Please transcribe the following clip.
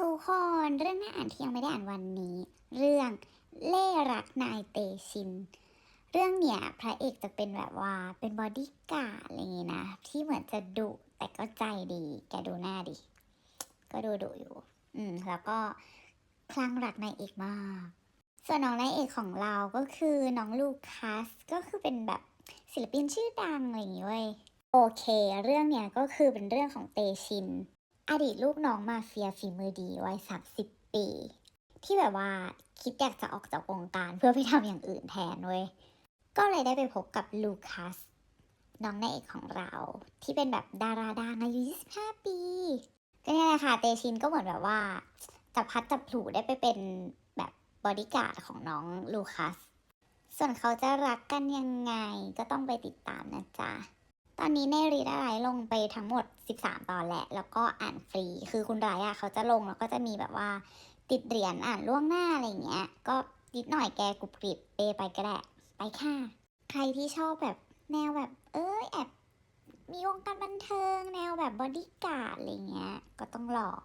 ทุกคนเรื่องน่าอ่านที่ยังไม่ได้อ่านวันนี้ เรื่องเล่รักนายเตชิน เรื่องเนี้ยพระเอกจะเป็นแบบว่าเป็นบอดี้การ์ดอะไรอย่างงี้นะ ที่เหมือนจะดุแต่ก็ใจดี แกดูหน้าดิ ก็ดูดุอยู่ อืม แล้วก็คลั่งรักนายเอกมาก ส่วนน้องนายเอกของเราก็คือน้องลูคัสก็คือเป็นแบบศิลปินชื่อดังอะไรอย่างงี้เว้ยโอเค เรื่องเนี้ยก็คือเป็นเรื่องของเตชิน อดีตลูกน้องมาเฟียฝีมือดีวัย30ปี ที่แบบว่าคิดอยากจะออกจากวงการเพื่อไปทำอย่างอื่นแทนเว้ย ก็เลยได้ไปพบกับลูคัส น้องนายเอกของเรา ที่เป็นแบบดาราดังอายุ25 ปี ก็เนี่ยแหละค่ะ เตชินก็เหมือนแบบว่าจับพัดจับผูได้ไปเป็นแบบบอดี้การ์ดของน้องลูคัส ส่วนเขาจะรักกันยังไงก็ต้องไปติดตามนะจ๊ะ ตอนนี้ในรีดอะไรลงไปทั้งหมด 13 ตอนแหละ แล้วก็อ่านฟรี คือคุณไรอะเขาจะลงแล้วก็จะมีแบบว่าติดเหรียญอ่านล่วงหน้าอะไรเงี้ย ก็นิดหน่อยแกกรุบกริบเปไปก็ได้ไปค่ะ ใครที่ชอบแบบแนวแบบ เอ้ยแอบมีวงการบันเทิง แนวแบบบอดี้การ์ดอะไรเงี้ย ก็ต้องลอง